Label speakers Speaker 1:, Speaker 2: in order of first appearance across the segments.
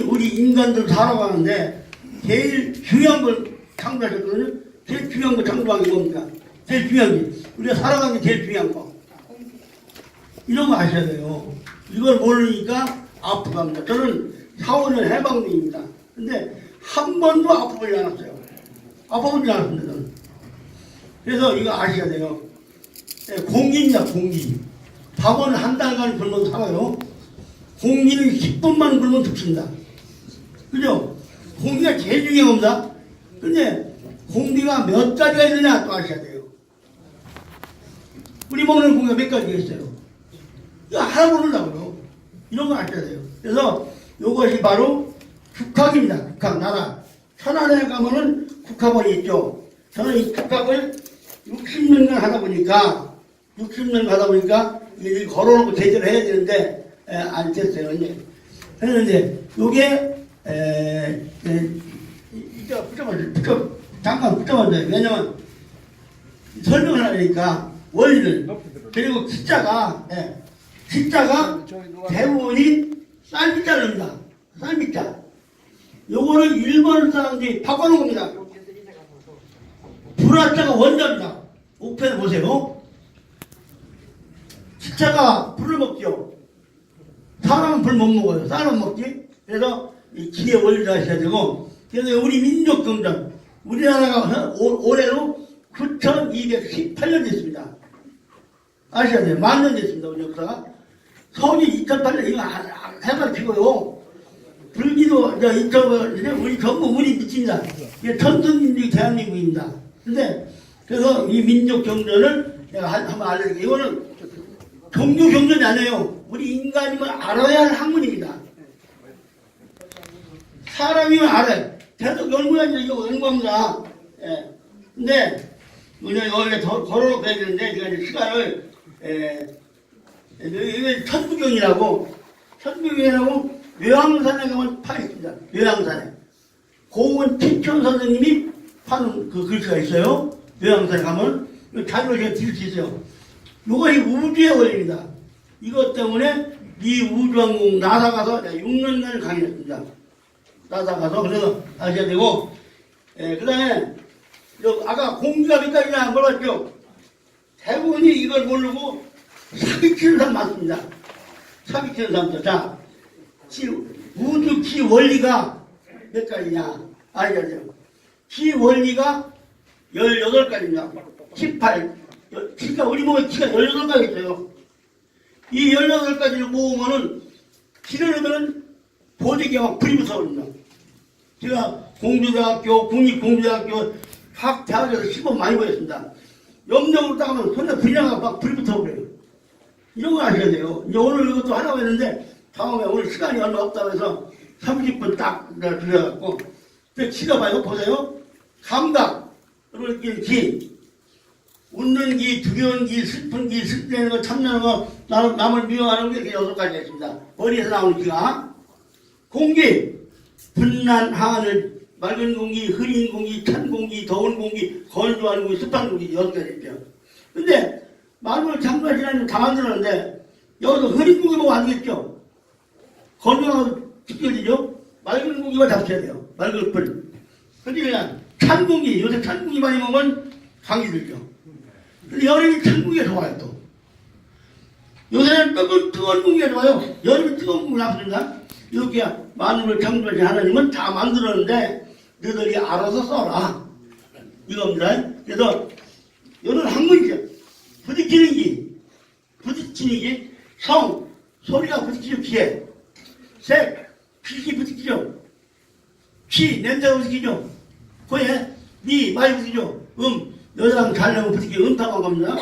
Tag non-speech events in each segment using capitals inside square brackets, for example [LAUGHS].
Speaker 1: 우리 인간들 살아가는데 제일 중요한 걸 창조하셨거든요. 제일 중요한 거 창조한 게 뭡니까? 제일 중요한 게 우리가 살아가는 게 제일 중요한 거. 이런 거 아셔야 돼요. 이걸 모르니까 아프고 합니다. 저는 4, 5년 해방중입니다. 근데 한 번도 아프지 않았어요. 아파보지 않았습니다. 그래서 이거 아셔야 돼요. 예, 공기입니다. 공기. 밥은 한 달간 굶어도 살아요. 공기는 10분만 굶으면 죽습니다. 그죠? 공기가 제일 중요한 겁니다. 근데 공기가 몇 가지가 있느냐 또 아셔야 돼요. 우리 먹는 공기가 몇 가지가 있어요. 이거 하나 모르려고요. 이런 거 아셔야 돼요. 그래서 이것이 바로 국학입니다. 국학, 나라. 천안에 가면은 국학원이 있죠. 저는 이 국학을 60년간 하다 보니까, 60년 하다 보니까, 이게 걸어놓고 제대로 해야 되는데, 에, 안 됐어요, 이제. 요게, 에, 에, 이거 붙여봐요. 붙여, 잠깐 붙여봐요. 왜냐면, 설명을 하니까, 원리를. 그리고 기자가, 예, 기자가 대부분이 쌀빗자입니다. 쌀빗자. 요거는 일본 사람들이 바꿔놓은 겁니다. 불화자가 원자입니다. 우편에 보세요. 기자가 불을 먹죠. 사람은 불 못 먹어요. 쌀은 먹지. 그래서 이 기계 원리를 하셔야 되고, 그래서 우리 민족 경전, 우리나라가 올- 올해로 9,218년 됐습니다. 아셔야 돼요. 만 년 됐습니다. 우리 역사가. 서울이 2008년 이거 해발 피고요. 불기도 저 이쪽 이제 우리 전부 우리 미칩니다. 이게 천선민족이 대한민국입니다. 근데 그래서 이 민족 경전을 내가 한- 한번 알려드릴게요. 이거는 종교 경전이 아니에요. 우리 인간임을 알아야 할 학문입니다. 사람이면 알아요. 계속 연구하지 이거 연구합니다. 예. 근데 우리가 원래 더 걸어놓고 되는데 제가 이제 시간을 예, 이게 천부경이라고 천부경이라고 요양산에 가면 파 있습니다. 요양산에 고은 티천 선생님이 파는 그 글씨가 있어요. 요양산에 가면 자료를 제가 드릴 수 있어요. 요거 이 우주의 원리입니다. 이것 때문에 이 우주왕국 나사 가서 내가 6년간을 강의했습니다. 나사 가서 그래서 아셔야 되고 예, 그 다음에 아까 공기가 몇 가지나 물어봤죠. 대부분이 이걸 모르고 사기치는 사람 많습니다. 사기치는 사람들. 자, 기, 우주 기 원리가 몇 가지냐? 돼요. 기 원리가 18가지입니다. 18. 그러니까 우리 몸에 기가 18가지 있어요. 이 18가지를 모으면은 기를 넣으면 보직이 막 불이 붙어버립니다. 제가 공주대학교, 국립공주대학교 각 대학에서 시범 많이 보였습니다. 염정으로 따가면 손에 불이 나가 막 불이 붙어버려요. 이런 거 아셔야 돼요. 이제 오늘 이것도 하라고 했는데 다음에 오늘 시간이 얼마 없다고 해서 30분 딱 내가 들려갖고 근데 기가 봐요. 보세요. 감각, 이렇게 기, 웃는 기, 두려운 기, 슬픈 기, 슬프는 거, 참나는 거, 남, 남을 미워하는 게 여섯 가지가 있습니다. 머리에서 나오는 기가. 공기, 분난 하늘, 맑은 공기, 흐린 공기, 찬 공기, 더운 공기, 건조한 공기, 습한 공기 여섯 가지 있죠. 근데 말을 장관이라는 다 만들었는데 여기서 흐린 공기 보면 안 되겠죠. 건조하고 직결이죠. 맑은 공기만 잡혀야 돼요. 맑은 불. 그냥 찬 공기, 요새 찬 공기 많이 먹으면 감기 들죠. 여름이 찬 공기가 좋아요 또. 요새는 뜨거운, 뜨거운 공기가 좋아요. 여름이 뜨거운 공기 나쁘니까 이렇게 만물을 창조하신 하나님은 다 만들었는데 너희들이 알아서 써라. 이겁니다. 그래서 이런 학문이죠. 부딪히는 기, 부딪히는 기, 성, 소리가 부딪히죠, 귀에. 색, 빛이 부딪히죠. 피, 냄새가 부딪히죠. 코에, 미, 많이 부딪히죠. 음, 여자랑 자려고 부딪히게 음탕한 겁니다.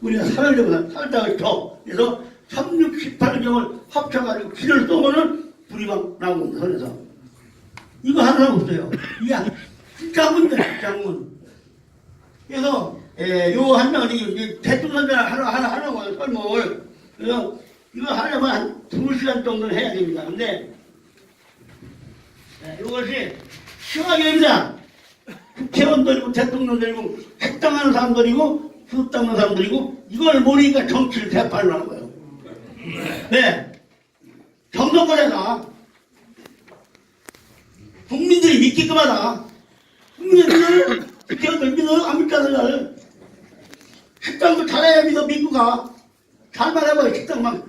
Speaker 1: 우리가 살려고 살다가 더. 그래서 3, 6, 18경을 합쳐가지고 기를 쏘면은 불이 막 나옵니다, 손에서. 이거 하나 없어요. 이게 진짜 학문이다, 진짜 학문. 그래서 예, 요한 명은 이 대통령 하나 하나 하는 거예요 설명을 그래서 이거 하려면 한두 시간 정도는 해야 됩니다. 근데 예, 이것이 시각입니다. 국회의원들이고 대통령들이고 핵당하는 사람들이고 수당하는 사람들이고 이걸 모르니까 정치를 대파를 하는 거예요. 네, 정성거래다. 국민들이 믿게끔 하다. 국민들을 지켜들 믿어 안 믿자들 식당도 잘해야 믿어 믿고 가. 잘만 해봐요 식당만.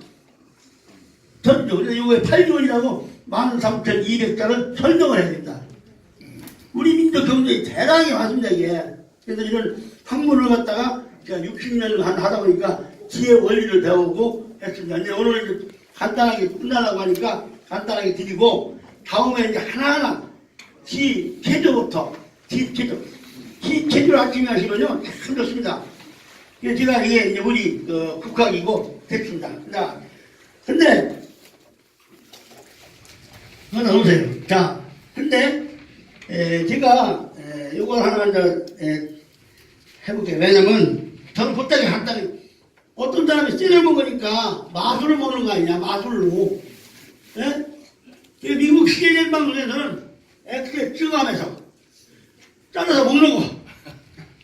Speaker 1: 전죠. 그래서 이거에 8개월이라고 13,200자를 설명을 해야 된다. 우리 민족 경제에 대단히 많습니다 이게. 그래서 이런 학문을 갖다가 제가 60년을 한 하다 보니까 지혜 원리를 배우고 했습니다. 이제 오늘 간단하게 끝나려고 하니까 간단하게 드리고 다음에 이제 하나하나 지 체조부터 지 체조 지 체조를 아침에 하시면요 참 좋습니다. 제가 이게 이제 우리 그 국학이고 됐습니다. 자, 근데 하나 오세요. 자, 근데 에, 제가 에, 이걸 하나 이제 에, 해볼게요. 왜냐면 저는 곧장에 간단히 어떤 사람이 찌를 먹으니까 마술을 먹는 거 아니냐 마술로. 예? 이 미국 CNN 방송에서는 엑스에 찍어가면서 잘라서 먹는 거.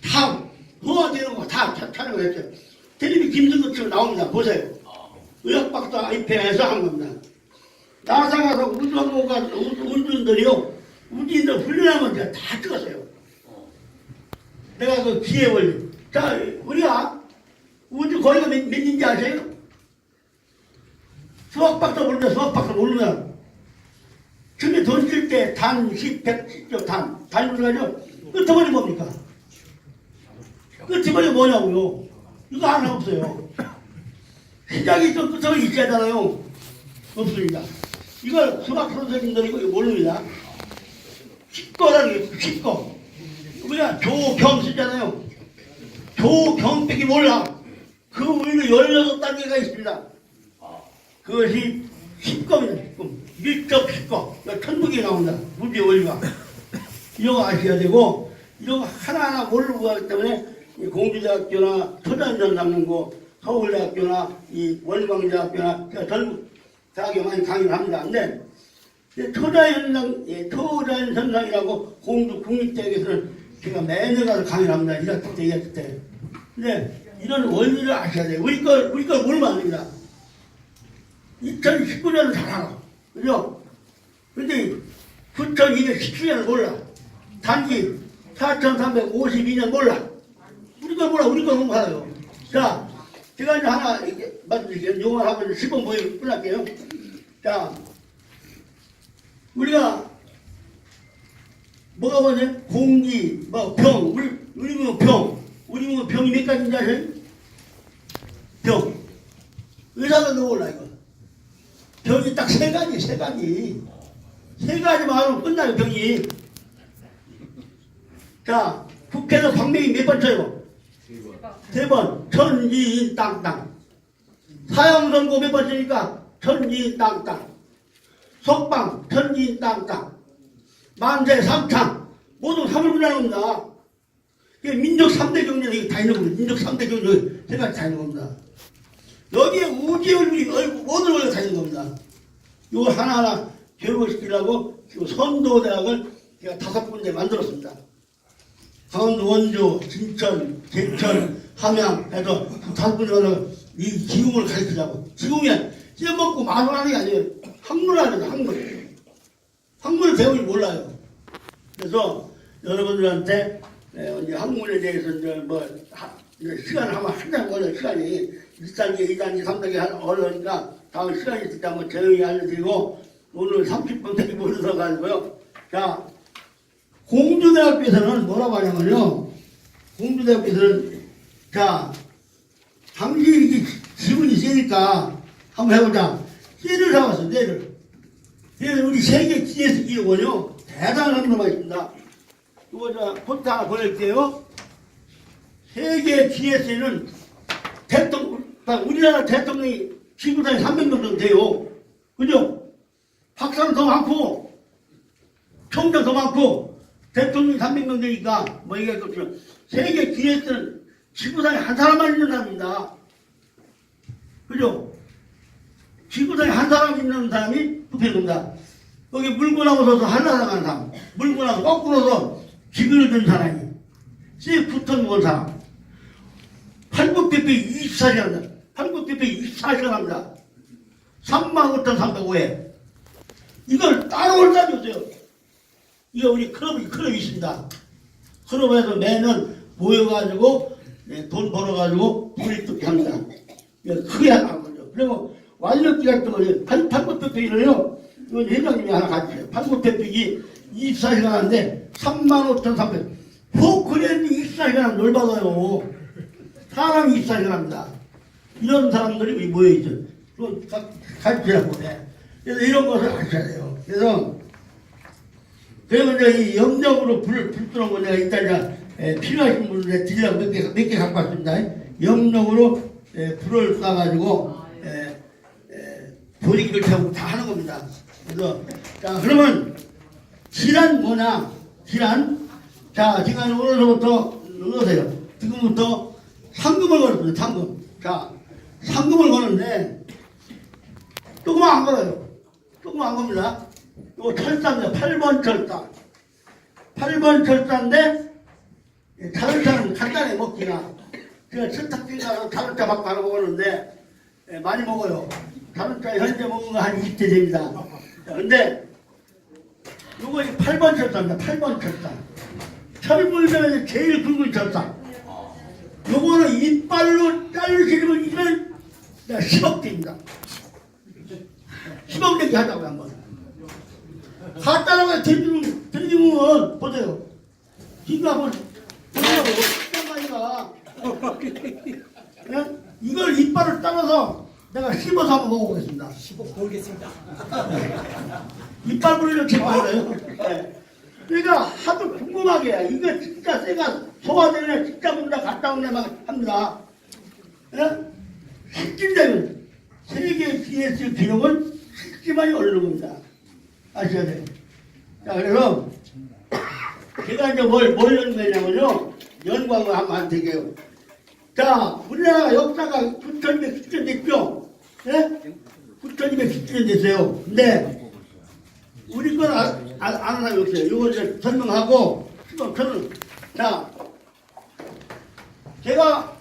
Speaker 1: 다 호화되는 거 다 촬영을 했어요. 텔레비 김승급처럼 나옵니다. 보세요. 의학박사 입회해서 한 겁니다. 나사 가서 우주항공가 운전들이요. 우주인들 훈련하면 제가 다 찍었어요. 내가 그 기회 원리. 자, 우리가 우주 거리가 몇, 몇인지 아세요? 수학박사 모르면 수학박사 모르면 처음에 돈쓸때 단, 십, 백, 십조 단. 단위로 가죠? 끝머리 뭡니까? 끝머리 뭐냐고요? 이거 하나 없어요. 시작이 좀 끝머리 있어야 하잖아요. 없습니다. 이걸 수학 선생님들이 모릅니다. 십거라는 게 십거. 우리가 조경 쓰잖아요. 조경백이 몰라. 그 위로 16단계가 있습니다. 그것이 십검이다, 십검. 밀접 십검. 천국에 나온다. 무지 원리가. 이거 아셔야 되고, 이거 하나하나 모르고 가기 때문에 이 공주대학교나 초단전 남는고 서울대학교나 이 원광대학교나 제가 전국 대학에 많이 강의를 합니다. 근데 이 초자연상, 예, 초자연선상이라고 공주 국립대학에서는 제가 매년 가서 강의를 합니다. 1학기 때, 2학기 때. 근데 이런 원리를 아셔야 돼요. 우리 걸, 우리 걸 모르면 안 됩니다. 2019년은 잘 알아. 그죠? 근데 9217년을 몰라. 단지 4352년 몰라. 우리 걸 몰라. 우리 걸못 알아요. 자, 제가 이제 하나 이렇게 말씀드릴게요. 요걸 하면 10번 보이고 끝날게요. 자, 우리가 뭐가 뭐냐? 공기, 뭐 병, 우리 우리 뭐 병, 우리 뭐 병이 몇 가지인지 아세요? 병. 의사들도 몰라 이거. 병이 딱 세 가지, 세 가지. 세 가지만 하면 끝나요 병이. 자, 국회에서 광명이 몇 번 쳐요? 세 번. 천지인 땅땅. 사형선고 몇 번 쓰니까 천지인 땅땅. 석방 천지인 땅땅. 만세 삼창 모두 삼을 분하는 겁니다. 민족 3대 경제 다 있는 겁니다. 민족 3대 경제 제가 다 있는 겁니다. 여기에 얼굴 모든 걸다 있는 겁니다. 이거 하나하나 교육시키려고 지금 선도대학을 제가 다섯 군데 만들었습니다. 강원도 원주, 진천, 제천, 함양 해서 다섯 군데 만들어 이 기금을 가르치자고. 지금이 찌먹고 마술하는 게 아니에요. 학문하는 거 학문. 학문을 배우지 몰라요. 그래서 여러분들한테 에, 이제 학문에 대해서 이제 뭐 하, 이제 시간을 하면 한장 걸려 시간이 1단계, 2단계, 3단계 하는 어려우니까 다음 시간이 있을 때 한번 조용히 알려드리고 오늘 30분까지 [LAUGHS] 모여서 가지고요. 자, 공주대학교에서는 뭐라고 하냐면요. 공주대학교에서는 자, 당시 이게 지분이 세니까 한번 해보자. 쇠를 사왔어, 쇠를. 쇠를 우리 세계 GS 기록원요. 대단한 놈가 있습니다. 이거 저 포트 하나 보낼게요. 세계 GS는 대통령, 우리나라 대통령이 지구상에 300명 정도 돼요. 그죠? 박사는 더 많고, 총장 더 많고, 대통령이 300명 되니까, 뭐 얘기했겠죠. 세계 GS는 지구상에 한 사람만 있는 사람입니다. 그죠? 지구상에 한 사람 있는 사람이 부패입니다. 거기 물고 나서서 한라당하는 사람, 물고 나서 거꾸로서 기근을 든 사람이, 씩 붙어 누운 사람, 팔굽혀펴 24시간 합니다. 팔굽혀펴 24시간 합니다. 3 5 3 0 5회 이걸 따로 올 사람이 없어요. 3 5 3 0 5회 24시간 24시간 24시간 이거 우리 클럽이 클럽이 있습니다. 클럽에서 매년 모여가지고 네, 돈 벌어가지고 불입도 합니다. 이거 크게 하는 거죠. 그리고 완력기 같은 거 판- 판국대표기를요. 이건 회장님이 하나 가지세요. 판국대표기 24시간 하는데 35,300. 포크랜드 24시간 하면 뭘 받아요. 사람이 24시간 합니다. 이런 사람들이 모여있죠. 가르치라고 해. 그래서 이런 것을 아셔야 돼요. 그래서 그리고 이제 이 영적으로 불, 불 들어온 거 내가 이따 이제 에, 필요하신 분들 드리려고 몇 개, 몇개 갖고 왔습니다. 영적으로 에, 불을 쏴가지고 에, 에, 조리기를 태우고 다 하는 겁니다. 그래서 자 그러면 질환 뭐냐? 질환 자 지금 오늘부터 넣으세요. 지금부터 상금을 걸었습니다. 상금. 자 상금을 거는데 조금만 안 걸어요. 조금만 안 겁니다. 이거 철사입니다. 8번 철사. 8번 철사인데 예, 다른 차는 간단히 먹기가 제가 세탁기 가서 다른 차막 바로 먹었는데 예, 많이 먹어요. 차 현재 먹은 거한 20대 됩니다. 자, 근데 요거 8번 철사입니다. 8번 철사. 철물점에서 제일 굵은 철사. 요거는 이빨로 자르시면 이면 10억 대입니다. 10억 대기 하자고요, 한번. 갖다라고 돼지면, 돼지면, 보세요. 이거 한번, 보세요. 이걸 이빨을 따라서 내가 씹어서 한번 먹어보겠습니다.
Speaker 2: 모르겠습니다. [LAUGHS]
Speaker 1: 이빨 부리를 제거해요. 네. 그러니까 하도 궁금하게 해. 이거 진짜 쇠가 소화되네 진짜 문다 갔다 오네 막 합니다. 예? 식진되면 세계 기네스 기록은 식지만이 오르는 겁니다. 아셔야 돼요. 자, 그래서 제가 이제 뭘, 뭘 연구했냐면요. 연구한 한번 되게요. 자, 우리나라 역사가 9,210년 됐죠? 예? 9,210년 됐어요. 근데 우리 건 아, 아, 아는 사람이 없어요. 이거 이제 설명하고, 지금 저는, 자, 제가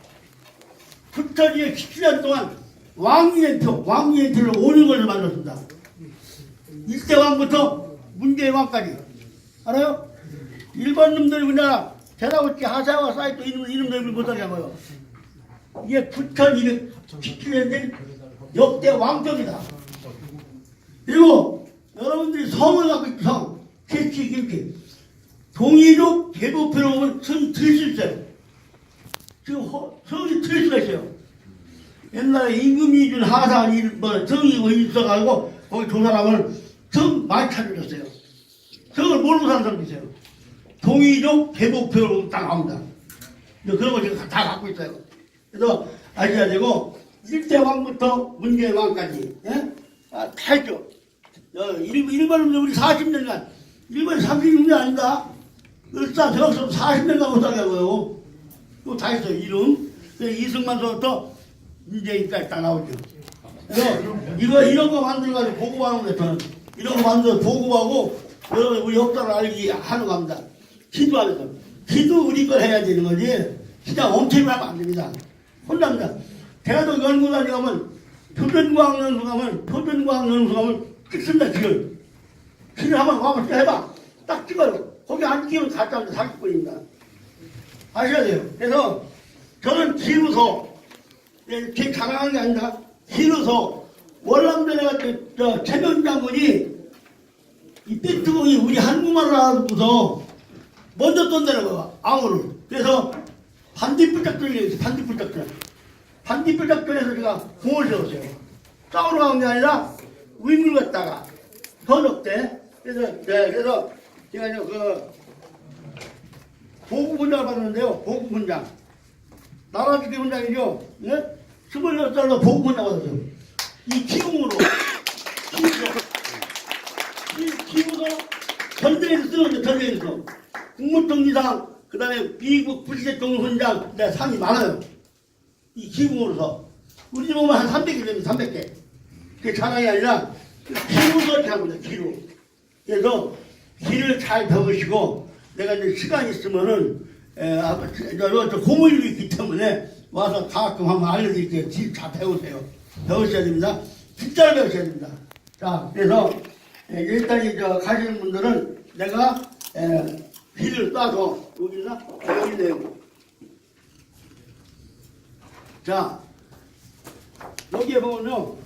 Speaker 1: 9,217년 동안 왕위엔표, 왕위엔표를 5년을 만들었습니다. 일대왕부터 문제왕까지. 알아요? 일본 놈들이 우리나라 대다우치 하사와 사이트 이름, 이름들을 못하냐고요. 이게 9,217년 된 역대 왕정이다. 그리고 여러분들이 성을 갖고 있죠, 성. 캐치, 김치. 동이족 개보표로 보면 성이 틀릴 수 있어요. 지금 허- 성이 틀릴 수가 있어요. 옛날에 임금이준 일, 뭐, 성이 뭐 있어가지고, 거기 두 사람을 성 많이 찾아줬어요. 성을 모르는 사람도 있어요. 개보표로 보면 딱 나옵니다. 그런 거 지금 다 갖고 있어요. 그래서 아셔야 되고, 일대왕부터 문제왕까지, 예? 아, 다 했죠. 어, 일, 일본은 우리 40년간, 일본 36년 아닌가? 을사 대학생 40년간 못하냐고요. 이거 다 했어요, 이름. 이승만서부터 문재인까지 딱 나오죠. 이거, 이런 거 만들어가지고 보고하는 거예요, 저는. 이런 거 만들어 보고하고, 여러분, 우리 역사를 알기 하는 겁니다. 기도하면서. 기도 우리 걸 해야 되는 거지. 진짜 엄청나면 안 됩니다. 혼납니다. 대학도 연구단에 가면, 표준과학 연수 가면, 표준과학 연수 가면, 찍습니다, 지금. 지금 한번 와서 해봐. 딱 찍어요. 거기 안 찍으면 가짜 사기꾼입니다. 아셔야 돼요. 그래서 저는 기루소, 네, 제 자랑하는 게 아니라 기루소, 월남전에 저 최면 장군이 이 삐뚜공이 우리 한국말을 알아듣고서 먼저 던내는 거야, 앙호를. 그래서 반딧불 작전이 있어요, 반딧불 작전. 반딧불 작전에서 제가 공을 세웠어요. 싸우러 가는 게 아니라 의물 갖다가 더 적대. 그래서, 네, 그래서 제가 이제 그 보급훈장을 받았는데요, 보급훈장. 나라주기 훈장이죠. 네? 26살로 보급훈장 받았어요. 이 기공으로, 기구로, 이 기구로 전쟁에서 쓰는 전쟁에서. 국무총리상, 그 다음에 미국 부시대통령 훈장, 네, 상이 많아요. 이 기공으로서. 우리 집 오면 한 300개 됩니다, 300개. 그게 자랑이 아니라, 기루서 이렇게 거예요, 기루. 그래서, 길을 잘 배우시고, 내가 이제 시간 있으면은, 에, 아, 저, 저, 저 고물이 있기 때문에 와서 가끔 한번 알려드릴게요. 길잘 배우세요. 배우셔야 됩니다. 진짜로 배우셔야 됩니다. 자, 그래서, 에, 일단 이, 저, 가시는 분들은 내가 에, 비를 따서 여기 있나? 여기 있네요. 자, 여기에 보면요.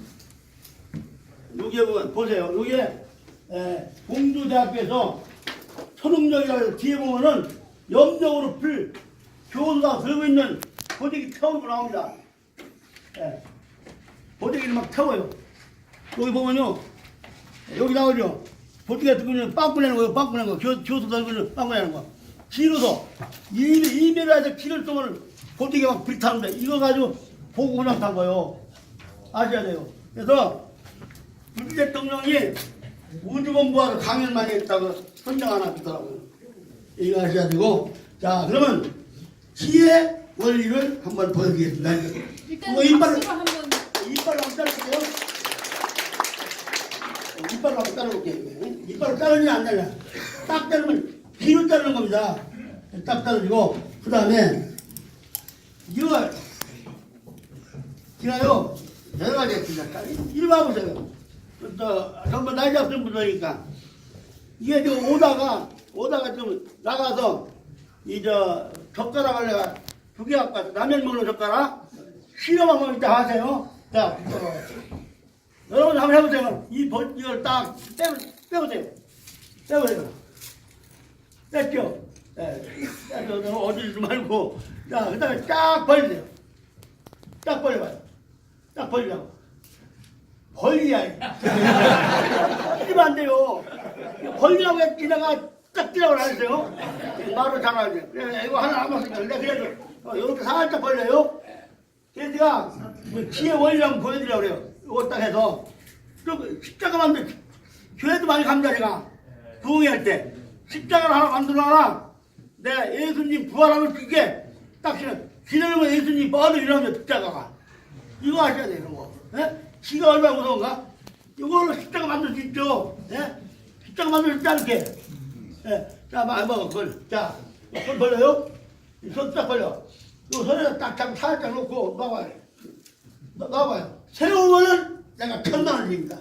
Speaker 1: 여기에 보면, 보세요. 여기에, 에, 공주대학교에서 초능력이라고 뒤에 보면은 염정으로 풀 교수가 들고 있는 보대기 태우고 나옵니다. 예. 보대기를 막 태워요. 여기 보면요. 여기 나오죠. 보대기가 들고 있는 빵꾸 내는 거예요. 빵꾸 내는 거. 교, 교수 들고 있는 빵꾸 내는 거. 길어서 2m, 2m에서 길을 동안 보대기가 막 불이 타는데 이거 가지고 보고 그냥 탄 거예요. 아셔야 돼요. 그래서 문재 대통령이 우주본부와도 강연 많이 했다고 선정 하나 주더라고요. 이거 하셔야 되고. 자, 그러면 지혜 원리를 한번 보여드리겠습니다.
Speaker 2: 일단
Speaker 1: 이거 이빨을,
Speaker 2: 한번
Speaker 1: 이빨로 한번 자를게요. 이빨로 한번 자르볼게요. 이빨로 자르면 안 되냐. 딱 자르면 뒤로 자르는 겁니다. 딱 자르고, 그 다음에 이걸 제가요 여러 가지 했습니다. 이리 와보세요. 저 전부 나이 잡은 분들이니까 이게 좀 오다가 오다가 좀 나가서 이 저 젓가락을 내가 두 개 갖고 왔어. 라면 먹는 젓가락 실험한번 이따 하세요. 자, 어, 여러분 한번 해보세요. 이 벌, 이걸 딱 빼, 빼보세요. 빼보세요. 뺐죠? 예. 빼서 어디지 말고. 자, 그 다음에 쫙 벌리세요. 딱 벌려봐요. 딱 벌리라고. 벌리야. 이러면 안 돼요. 벌리라고 했지 내가 딱 뛰라고 안 했어요. 말을 잘하지. 그래, 이거 하나 남았으니까. 내가 그래도 어, 이렇게 살짝 벌려요. 그래서 제가 뭐 지혜 원리라고 보여드리라고 그래요. 이거 딱 해서. 좀 십자가 만들, 교회도 많이 갑니다, 제가. 부흥회 할 때. 십자가를 하나 만들어놔라. 내가 예수님 부활하면 그게 딱 지금 기다리면 예수님 뻗어 일어나면 십자가가. 이거 하셔야 돼요, 이런 거. 예? 지가 얼마나 무서운가? 이걸로 십자가 만들 수 있죠. 예? 십자가 만들 수 있지 않게. 예. 자, 막, 뭐, 그걸. 자, 손 벌려요? 손딱 벌려. 이 손에다 딱 잡고 살짝 놓고. 놔- 놔봐요. 세우면은 내가 천만 원입니다.